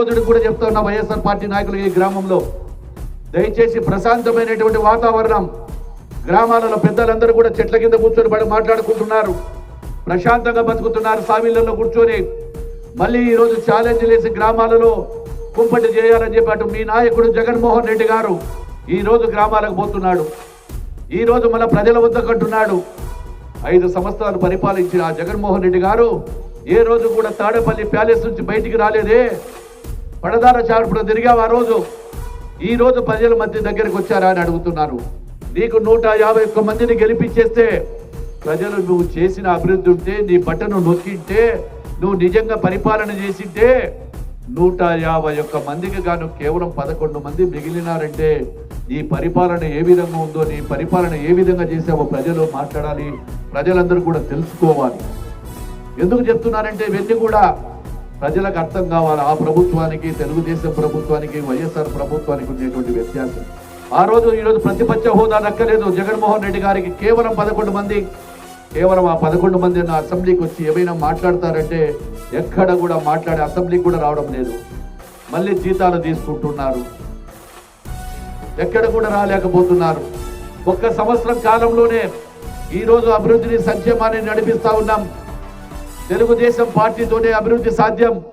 రోజుడు కూడా చెప్తున్నా వైఎస్ఆర్ పార్టీ నాయకులు ఈ గ్రామంలో. దయచేసి ప్రశాంతమైనటువంటి వాతావరణం. గ్రామాలలో పెద్దలందరూ కూడా చెట్ల కింద కూర్చొని పడి మాట్లాడుకుంటున్నారు. ప్రశాంతంగా బతుకుతున్నారు సామీళ్ళలో కూర్చొని. మళ్ళీ ఈరోజు ఛాలెంజ్ చేసి గ్రామాలలో కుంపటి చేయాలని చెప్పి అటు మీ నాయకుడు జగన్మోహన్ రెడ్డి గారు ఈరోజు గ్రామాలకు పోతున్నాడు. ఈరోజు మన ప్రజల వద్ద అంటున్నాడు. ఐదు సంవత్సరాలు పరిపాలించిన ఆ జగన్మోహన్ రెడ్డి గారు ఏ రోజు కూడా తాడేపల్లి ప్యాలెస్ నుంచి బయటికి రాలేదే. పడదార చార్పుడు తిరిగావు ఆ రోజు. ఈ రోజు ప్రజల మధ్య దగ్గరకు వచ్చారా అని అడుగుతున్నారు. నీకు నూట యాభై ఒక్క మందిని గెలిపించేస్తే ప్రజలు నువ్వు చేసిన అభివృద్ధి ఉంటే నీ బట్టను నొక్కింటే నువ్వు నిజంగా పరిపాలన చేసింటే నూట యాభై ఒక్క మందికి గాను కేవలం పదకొండు మంది మిగిలినారంటే నీ పరిపాలన ఏ విధంగా ఉందో నీ పరిపాలన ఏ విధంగా చేసావో ప్రజలు మాట్లాడాలి. ప్రజలందరూ కూడా తెలుసుకోవాలి. ఎందుకు చెప్తున్నారంటే ఇవన్నీ కూడా ప్రజలకు అర్థం కావాలి. ఆ ప్రభుత్వానికి తెలుగుదేశం ప్రభుత్వానికి వైఎస్ఆర్ ప్రభుత్వానికి ఉండేటువంటి వ్యత్యాసం. ఆ రోజు ఈరోజు ప్రతిపక్ష హోదా దక్కలేదు. జగన్మోహన్ రెడ్డి గారికి కేవలం పదకొండు మంది కేవలం ఆ పదకొండు మంది నా అసెంబ్లీకి వచ్చి ఏమైనా మాట్లాడతారంటే ఎక్కడ కూడా మాట్లాడే అసెంబ్లీకి కూడా రావడం లేదు. మళ్ళీ జీతాలు తీసుకుంటున్నారు. ఎక్కడ కూడా రాలేకపోతున్నారు. ఒక్క సంవత్సరం కాలంలోనే ఈరోజు అభివృద్ధిని సంక్షేమాన్ని నడిపిస్తా ఉన్నాం. తెలుగుదేశం పార్టీతోనే అభివృద్ధి సాధ్యం.